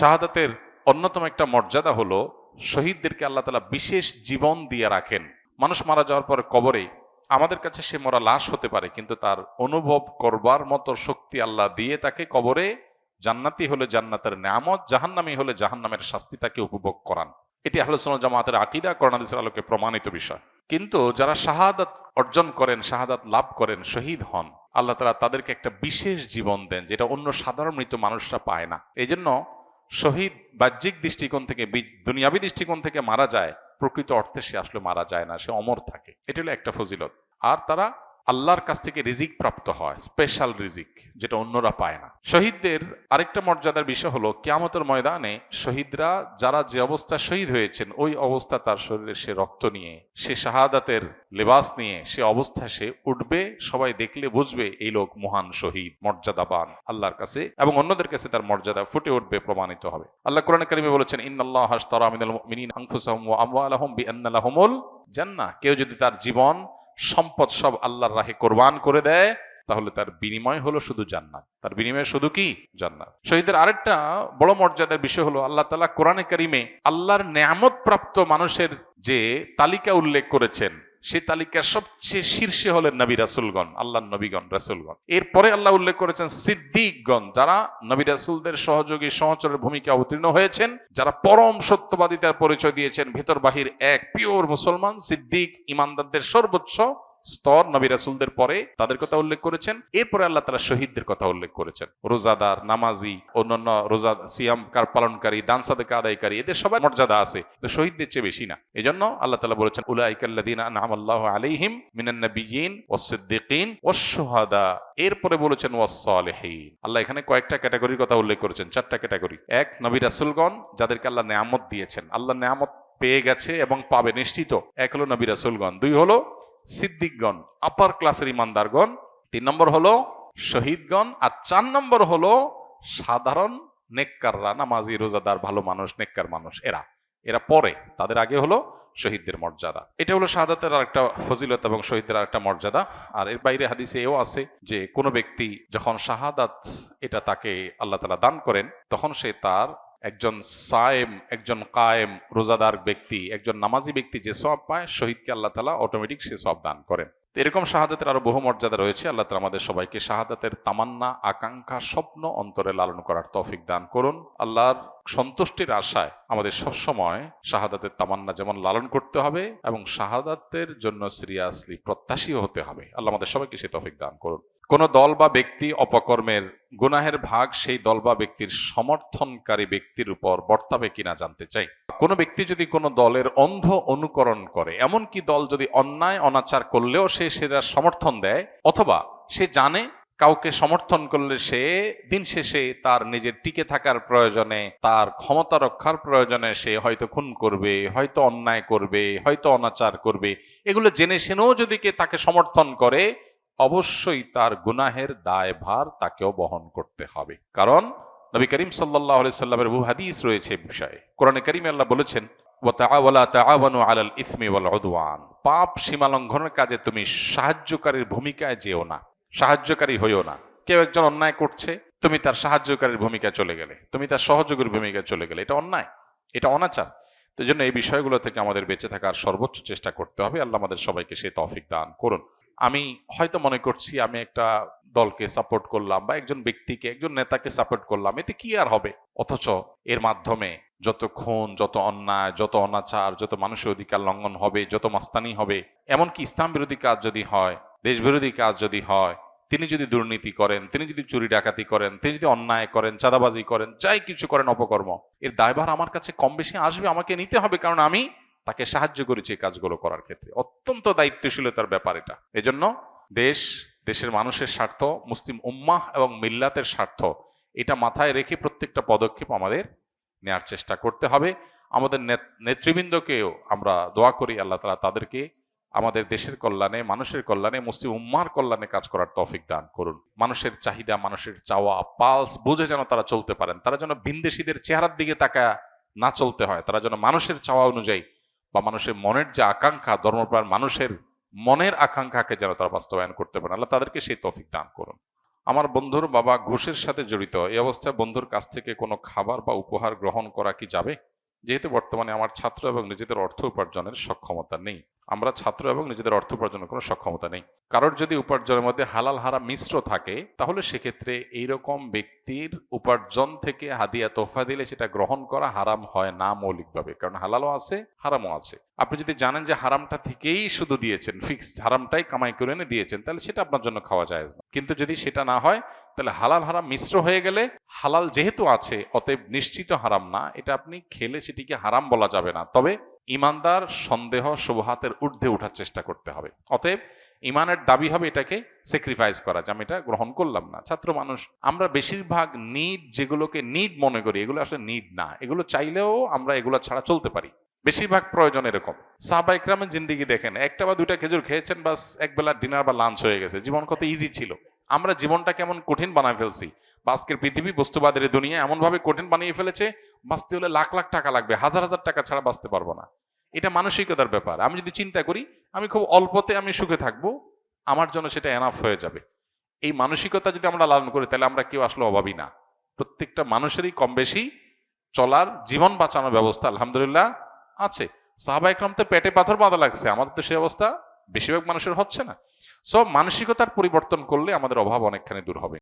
শাহাদাতের অন্যতম একটা মর্যাদা হলো শহীদদেরকে আল্লাহ তালা বিশেষ জীবন দিয়ে রাখেন। মানুষ মারা যাওয়ার পরে কবরে আমাদের কাছে সে মরা লাশ হতে পারে, কিন্তু তার অনুভব করবার মতো শক্তি আল্লাহ দিয়ে তাকে কবরে জান্নাতি হলে জান্নাতের নামত জাহান্নামি হলে জাহান্নামের শাস্তি তাকে উপভোগ করান। এটি আহলসন জামাতের আকিদা করোনাদিসের আলোকে প্রমাণিত বিষয়। কিন্তু যারা শাহাদাত অর্জন করেন, শাহাদাত লাভ করেন, শহীদ হন, আল্লাহ তালা তাদেরকে একটা বিশেষ জীবন দেন, যেটা অন্য সাধারণ মৃত মানুষরা পায় না। এই জন্য শহীদ বাহ্যিক দৃষ্টিকোণ থেকে দুনিয়াবি দৃষ্টিকোণ থেকে মারা যায়, প্রকৃত অর্থে সে আসলে মারা যায় না, সে অমর থাকে। এটা হলো একটা ফজিলত। আর তারা আল্লাহর কাছ থেকে রিজিক প্রাপ্ত হয় স্পেশাল রিজিক, যেটা অন্যরা পায় না। শহীদদের আরেকটা মর্যাদার বিষয় হলো, কেয়ামতের ময়দানে শহীদরা যারা যে অবস্থায় শহীদ হয়েছেন, ওই অবস্থা তার শরীরে সে রক্ত নিয়ে, সে শাহাদাতের লেবাস নিয়ে, সে অবস্থা সে উঠবে, সবাই দেখলে বুঝবে এই লোক মহান শহীদ, মর্যাদাবান, আল্লাহর কাছে, এবং অন্যদের কাছে তার মর্যাদা ফুটে উঠবে, প্রমাণিত হবে। আল্লাহ কোরআন কারিমে বলেছেন, ইন্নাল্লাহ হাসতারা কেউ যদি তার জীবন সম্পদ সব আল্লাহর রাহে কোরবান করে দেয়, তাহলে তার বিনিময় হলো শুধু জান্নাত। তার বিনিময় শুধু কি? জান্নাত। শহীদের আরেকটা বড় মর্যাদার বিষয় হলো, আল্লাহ তালা কোরআনে কারিমে আল্লাহর নেয়ামত প্রাপ্ত মানুষের যে তালিকা উল্লেখ করেছেন সেই তালিকার সবচেয়ে শীর্ষে হলেন নবী রাসুলগণ আল্লাহ নবীগণ, রাসুলগণ। এরপরে আল্লাহ উল্লেখ করেছেন সিদ্দিকগণ, যারা নবী রাসুলদের সহযোগী, সহচরের ভূমিকা অবতীর্ণ হয়েছেন, যারা পরম সত্যবাদিতার পরিচয় দিয়েছেন, ভেতর বাহির এক পিওর মুসলমান, সিদ্দিক, ইমানদারদের সর্বোচ্চ স্তর নবী রাসুলদের পরে তাদের কথা উল্লেখ করেছেন। এরপরে আল্লাহ তালা শহীদদের কথা উল্লেখ করেছেন। রোজাদার, নামাজি, অন্যান্য রোজা সিয়াম কার পালনকারী, দান সাদেকা আদায়কারী, এদের সবার মর্যাদা আছে শহীদদের চেয়ে বেশি না। এই জন্য আল্লাহ তালা বলেছেন উলাইকাল্লাদিন নাম আল্লাহ আলাইহিম মিনান নবিয়িন ওয়াসিদ্দিকিন এরপরে বলেছেন, ওয়াসসালিহিন। আল্লাহ এখানে কয়েকটা ক্যাটাগরির কথা উল্লেখ করেছেন, চারটা ক্যাটাগরি। এক, নবী রাসূলগণ যাদেরকে আল্লাহ নেয়ামত দিয়েছেন। আল্লাহ নেয়ামত পেয়ে গেছে এবং পাবে নিশ্চিত। এক হলো নবী রাসূলগণ। দুই হলো সিদ্দিকগণ আপার ক্লাসের ইমানদারগণ, তিন নম্বর হলো শহীদগণ, আর চার নম্বর হলো সাধারণ নেককাররা, নামাজি, রোজাদার, ভালো মানুষ, নেককার মানুষ, এরা। এরা পরে, তাদের আগে হলো শহীদদের মর্যাদা। এটা হলো শাহাদাতের আরেকটা ফজিলত এবং শহীদদের আরেকটা মর্যাদা। আর এর বাইরে হাদিসে এও আছে যে, কোনো ব্যক্তি যখন শাহাদাত এটা তাকে আল্লাহ তালা দান করেন, তখন সে তার একজন সায়েম, একজন কায়েম, রোজাদার ব্যক্তি, একজন নামাজি ব্যক্তি যে সব পায়, শহীদকে আল্লাহ তালা অটোমেটিক সে সব দান করেন। এরকম শাহাদাতের আরও বহু মর্যাদা রয়েছে। আল্লাহ তালা আমাদের সবাইকে শাহাদাতের তামান্না, আকাঙ্ক্ষা, স্বপ্ন অন্তরে লালন করার তৌফিক দান করুন। আল্লাহর সন্তুষ্টির আশায় আমাদের সবসময় শাহাদাতের তামান্না যেমন লালন করতে হবে এবং শাহাদাতের জন্য সিরিয়াসলি প্রত্যাশীও হতে হবে। আল্লাহ আমাদের সবাইকে সে তৌফিক দান করুন। কোন দল বা ব্যক্তি অপকর্মের গুনাহের ভাগ সেই দল বা ব্যক্তির সমর্থনকারী ব্যক্তির উপর বর্তাবে কিনা জানতে চাই। কোনো ব্যক্তি যদি কোনো দলের অন্ধ অনুকরণ করে এমনকি দল যদি অন্যায়, অনাচার করলেও সে সেটা সমর্থন দেয়? অথবা সে জানে কাউকে সমর্থন করলে সে দিন শেষে তার নিজের টিকে থাকার প্রয়োজনে, তার ক্ষমতা রক্ষার প্রয়োজনে সে হয়তো খুন করবে, হয়তো অন্যায় করবে, হয়তো অনাচার করবে। এগুলো জেনে শুনেও যদি কে তাকে সমর্থন করে অবশ্যই তার গুনাহের দায়ভার তাকেও বহন করতে হবে। কারণ নবী করিম সাল্লাহ সাল্লামের বহু হাদিস রয়েছে বিষয়ে। কোরআনে করিম আল্লাহ বলেছেন পাপ সীমা লঙ্ঘনের কাজে তুমি সাহায্যকারীর ভূমিকায় যেও না, সাহায্যকারী হইও না। কেউ একজন অন্যায় করছে, তুমি তার সাহায্যকারীর ভূমিকায় চলে গেলে, তুমি তার সহযোগীর ভূমিকায় চলে গেলে। এটা অন্যায়, এটা অনাচার। তো জন্য এই বিষয়গুলো থেকে আমাদের বেঁচে থাকার সর্বোচ্চ চেষ্টা করতে হবে। আল্লাহ আমাদের সবাইকে সেই তৌফিক দান করুন। আমি হয়তো মনে করছি আমি একটা দলকে সাপোর্ট করলাম বা একজন ব্যক্তিকে, একজন নেতাকে সাপোর্ট করলাম। এতে কি আর হবে? অথচ এর মাধ্যমে যত খুন, যত অন্যায়, যত অনাচার, যত মানুষের অধিকার লঙ্ঘন হবে, যত মাস্তানি হবে, এমনকি ইসলাম বিরোধী কাজ যদি হয়, দেশ বিরোধী কাজ যদি হয়, তিনি যদি দুর্নীতি করেন, তিনি যদি চুরি ডাকাতি করেন, তিনি যদি অন্যায় করেন, চাঁদাবাজি করেন, যাই কিছু করেন অপকর্ম, এর দায়ভার আমার কাছে কম বেশি আসবে, আমাকে নিতে হবে, কারণ আমি তাকে সাহায্য করেছে এই কাজগুলো করার ক্ষেত্রে। অত্যন্ত দায়িত্বশীলতার ব্যাপার এটা। এজন্য দেশ, দেশের মানুষের স্বার্থ, মুসলিম উম্মাহ এবং মিল্লাতের স্বার্থ, এটা মাথায় রেখে প্রত্যেকটা পদক্ষেপ আমাদের নেওয়ার চেষ্টা করতে হবে। আমাদের নেত- নেতৃবৃন্দকেও আমরা দোয়া করি, আল্লাহ তালা তাদেরকে আমাদের দেশের কল্যাণে, মানুষের কল্যাণে, মুসলিম উম্মার কল্যাণে কাজ করার তৌফিক দান করুন। মানুষের চাহিদা, মানুষের চাওয়া, পালস বুঝে যেন তারা চলতে পারেন। তারা যেন ভিনদেশীদের চেহারার দিকে তাকা না চলতে হয়। তারা যেন মানুষের চাওয়া অনুযায়ী বা মানুষের মনের যে আকাঙ্ক্ষা, ধর্মপ্রাণ মানুষের মনের আকাঙ্ক্ষাকে যেন তারা বাস্তবায়ন করতে পারে আল্লাহ তাদেরকে সেই তফিক দান করুন। আমার বন্ধুর বাবা ঘুষের সাথে জড়িত। এই অবস্থায় বন্ধুর কাছ থেকে কোনো খাবার বা উপহার গ্রহণ করা কি যাবে? যেহেতু বর্তমানে আমার ছাত্র এবং নিজেদের অর্থ উপার্জনের সক্ষমতা নেই। আমরা ছাত্র এবং নিজেদের অর্থ উপার্জনের কোনো সক্ষমতা নেই। কারোর যদি উপার্জনের মধ্যে হালাল হারা মিশ্র থাকে, তাহলে সেক্ষেত্রে এইরকম ব্যক্তির উপার্জন থেকে হাদিয়া তোফা দিলে সেটা গ্রহণ করা হারাম হয় না মৌলিকভাবে। কারণ হালালও আছে, হারামও আছে। আপনি যদি জানেন যে হারামটা থেকেই শুধু দিয়েছেন ফিক্সড হারামটাই কামাই করে এনে দিয়েছেন, তাহলে সেটা আপনার জন্য খাওয়া যায় না। কিন্তু যদি সেটা না হয় তাহলে হালাল হারাম মিশ্র হয়ে গেলে হালাল যেহেতু আছে, অতএব নিশ্চিত হারাম না। এটা আপনি খেলে সেটিকে হারাম বলা যাবে না। তবে ইমানদার সন্দেহ শুভহাতের ঊর্ধ্বে ওঠার চেষ্টা করতে হবে। অতএব ইমানের দাবি হবে এটাকে স্যাক্রিফাইস করা, যে আমি এটা গ্রহণ করলাম না। ছাত্র মানুষ, আমরা বেশিরভাগ নিড যেগুলোকে নিড মনে করি, এগুলো আসলে নিড না। এগুলো চাইলেও আমরা এগুলো ছাড়া চলতে পারি। বেশিরভাগ প্রয়োজন এরকম। সাহবা ইকরামের জিন্দিগি দেখেন, একটা বা দুইটা খেজুর খেয়েছেন, বাস এক বেলা ডিনার বা লাঞ্চ হয়ে গেছে। জীবন কত ইজি ছিল। আমরা জীবনটা কেমন কঠিন বানায় ফেলছি। আজকের পৃথিবী বস্তুবাদের দুনিয়া এমন ভাবে কঠিন বানিয়ে ফেলেছে, বাঁচতে হলে লাখ লাখ টাকা লাগবে, হাজার হাজার টাকা ছাড়া বাঁচতে পারব না। এটা মানসিকতার ব্যাপার। আমি যদি চিন্তা করি, আমি খুব অল্পতে আমি সুখে থাকব, আমার জন্য সেটা এনাফ হয়ে যাবে। এই মানসিকতা যদি আমরা লালন করি, তাহলে আমরা কেউ আসলে অভাবী না। প্রত্যেকটা মানুষেরই কম বেশি চলার, জীবন বাঁচানোর ব্যবস্থা আলহামদুলিল্লাহ আছে। সাহাবা একরাম তো পেটে পাথর বাঁধা লাগছে। আমাদের তো সেই অবস্থা বেশিরভাগ মানুষের হচ্ছে না। সব মানসিকতার পরিবর্তন করলে আমাদের অভাব অনেকখানি দূর হবে।